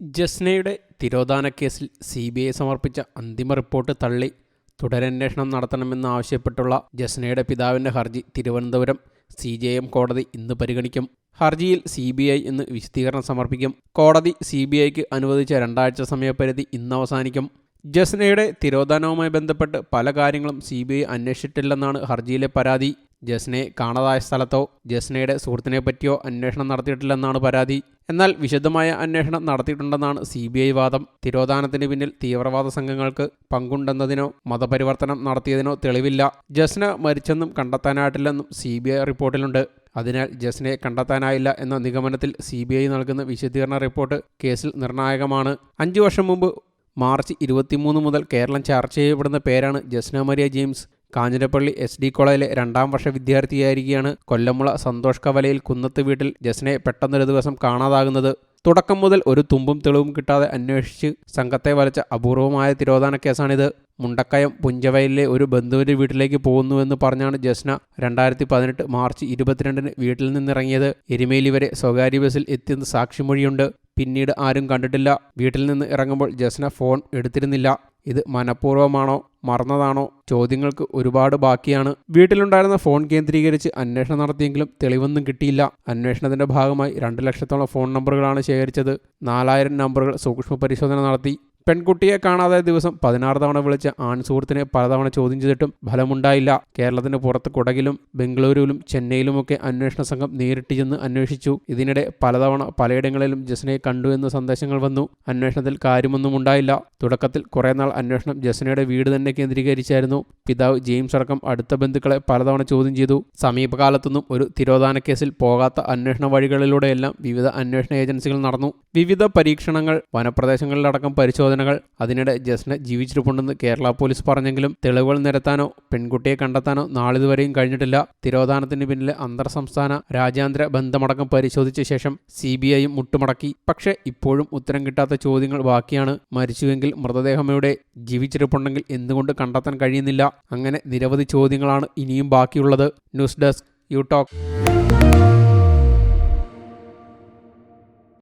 ജസ്നയുടെ തിരോധാന കേസിൽ C B I സമർപ്പിച്ച അന്തിമ റിപ്പോർട്ട് തള്ളി തുടരന്വേഷണം നടത്തണമെന്നാവശ്യപ്പെട്ടുള്ള ജസ്നയുടെ പിതാവിന്റെ ഹർജി തിരുവനന്തപുരം സി ജെ എം കോടതി ഇന്ന് പരിഗണിക്കും. ഹർജിയിൽ സി ബി ഐ ഇന്ന് വിശദീകരണം സമർപ്പിക്കും. കോടതി സി ബി ഐക്ക് അനുവദിച്ച രണ്ടാഴ്ച സമയപരിധി ഇന്ന് അവസാനിക്കും. ജസ്നയുടെ തിരോധാനവുമായി ബന്ധപ്പെട്ട് പല കാര്യങ്ങളും സി ബി ഐ അന്വേഷിച്ചിട്ടില്ലെന്നാണ് ഹർജിയിലെ പരാതി. ജസ്നയെ കാണാതായ സ്ഥലത്തോ ജസ്നയുടെ സുഹൃത്തിനെ പറ്റിയോ അന്വേഷണം നടത്തിയിട്ടില്ലെന്നാണ് പരാതി. എന്നാൽ വിശദമായ അന്വേഷണം നടത്തിയിട്ടുണ്ടെന്നാണ് സി ബി ഐ വാദം. തിരോധാനത്തിന് പിന്നിൽ തീവ്രവാദ സംഘങ്ങൾക്ക് പങ്കുണ്ടെന്നതിനോ മതപരിവർത്തനം നടത്തിയതിനോ തെളിവില്ല. ജസ്ന മരിച്ചെന്നും കണ്ടെത്താനായിട്ടില്ലെന്നും സി ബി ഐ റിപ്പോർട്ടിലുണ്ട്. അതിനാൽ ജസ്നയെ കണ്ടെത്താനായില്ല എന്ന നിഗമനത്തിൽ സി ബി ഐ നൽകുന്ന വിശദീകരണ റിപ്പോർട്ട് കേസിൽ നിർണായകമാണ്. അഞ്ചു വർഷം മുമ്പ് മാർച്ച് ഇരുപത്തിമൂന്ന് മുതൽ കേരളം ചർച്ച ചെയ്യപ്പെടുന്ന പേരാണ് Jasna Maria James. Kanjirappally S D കോളേജിലെ രണ്ടാം വർഷ വിദ്യാർത്ഥിയായിരിക്കെയാണ് കൊല്ലമുള സന്തോഷ് കവലയിൽ കുന്നത്ത് വീട്ടിൽ ജസ്നെ പെട്ടെന്നൊരു ദിവസം കാണാതാകുന്നത്. തുടക്കം മുതൽ ഒരു തുമ്പും തെളിവും കിട്ടാതെ അന്വേഷിച്ച് സംഘത്തെ വലച്ച അപൂർവമായ തിരോധാന കേസാണിത്. മുണ്ടക്കയം പുഞ്ചവയലിലെ ഒരു ബന്ധുവിന്റെ വീട്ടിലേക്ക് പോകുന്നുവെന്ന് പറഞ്ഞാണ് ജസ്ന രണ്ടായിരത്തി പതിനെട്ട് മാർച്ച് ഇരുപത്തിരണ്ടിന് വീട്ടിൽ നിന്നിറങ്ങിയത്. എരുമേലി വരെ സ്വകാര്യ ബസ്സിൽ എത്തിയെന്ന് സാക്ഷിമൊഴിയുണ്ട്. പിന്നീട് ആരും കണ്ടിട്ടില്ല. വീട്ടിൽ നിന്ന് ഇറങ്ങുമ്പോൾ ജസ്ന ഫോൺ എടുത്തിരുന്നില്ല. ഇത് മനഃപൂർവമാണോ? മറന്നതാണോ? ചോദ്യങ്ങൾക്ക് ഒരുപാട് ബാക്കിയാണ്. വീട്ടിലുണ്ടായിരുന്ന ഫോൺ കേന്ദ്രീകരിച്ച് അന്വേഷണം നടത്തിയെങ്കിലും തെളിവൊന്നും കിട്ടിയില്ല. അന്വേഷണത്തിന്റെ ഭാഗമായി രണ്ട് ലക്ഷത്തോളം ഫോൺ നമ്പറുകളാണ് ശേഖരിച്ചത്. നാലായിരം നമ്പറുകൾ സൂക്ഷ്മ പരിശോധന നടത്തി. പെൺകുട്ടിയെ കാണാതെ ദിവസം പതിനാറ് തവണ വിളിച്ച ആൺ സുഹൃത്തിനെ പലതവണ ചോദ്യം ചെയ്തിട്ടും ഫലമുണ്ടായില്ല. കേരളത്തിന് പുറത്ത് കുടകിലും ബംഗളൂരുവിലും ചെന്നൈയിലുമൊക്കെ അന്വേഷണ സംഘം നേരിട്ട് ചെന്ന് അന്വേഷിച്ചു. ഇതിനിടെ പലതവണ പലയിടങ്ങളിലും ജസ്നയെ കണ്ടു എന്ന സന്ദേശങ്ങൾ വന്നു. അന്വേഷണത്തിൽ കാര്യമൊന്നും ഉണ്ടായില്ല. തുടക്കത്തിൽ കുറേ നാൾ അന്വേഷണം ജസ്നയുടെ വീട് തന്നെ കേന്ദ്രീകരിച്ചായിരുന്നു. പിതാവ് ജെയിംസ് അടക്കം അടുത്ത ബന്ധുക്കളെ പലതവണ ചോദ്യം ചെയ്തു. സമീപകാലത്തൊന്നും ഒരു തിരോധാന കേസിൽ പോകാത്ത അന്വേഷണ വഴികളിലൂടെയെല്ലാം വിവിധ അന്വേഷണ ഏജൻസികൾ നടന്നു. വിവിധ പരീക്ഷണങ്ങൾ വനപ്രദേശങ്ങളിലടക്കം പരിശോധനകൾ അതിനിടെ ജസ്ന ജീവിച്ചിരിപ്പുണ്ടെന്ന് കേരള പോലീസ് പറഞ്ഞെങ്കിലും തെളിവുകൾ നിരത്താനോ പെൺകുട്ടിയെ കണ്ടെത്താനോ നാളിതുവരെയും കഴിഞ്ഞിട്ടില്ല. തിരോധാനത്തിന് പിന്നിലെ അന്തർ സംസ്ഥാന രാജ്യാന്തര ബന്ധമടക്കം പരിശോധിച്ച ശേഷം സി ബി ഐയും മുട്ടുമടക്കി. പക്ഷേ ഇപ്പോഴും ഉത്തരം കിട്ടാത്ത ചോദ്യങ്ങൾ ബാക്കിയാണ്. മരിച്ചുവെങ്കിൽ മൃതദേഹമയുടെ ജീവിച്ചിരിപ്പുണ്ടെങ്കിൽ എന്തുകൊണ്ട് കണ്ടെത്താൻ കഴിയുന്നില്ല? അങ്ങനെ നിരവധി ചോദ്യങ്ങളാണ് ഇനിയും ബാക്കിയുള്ളത്. News desk U talk.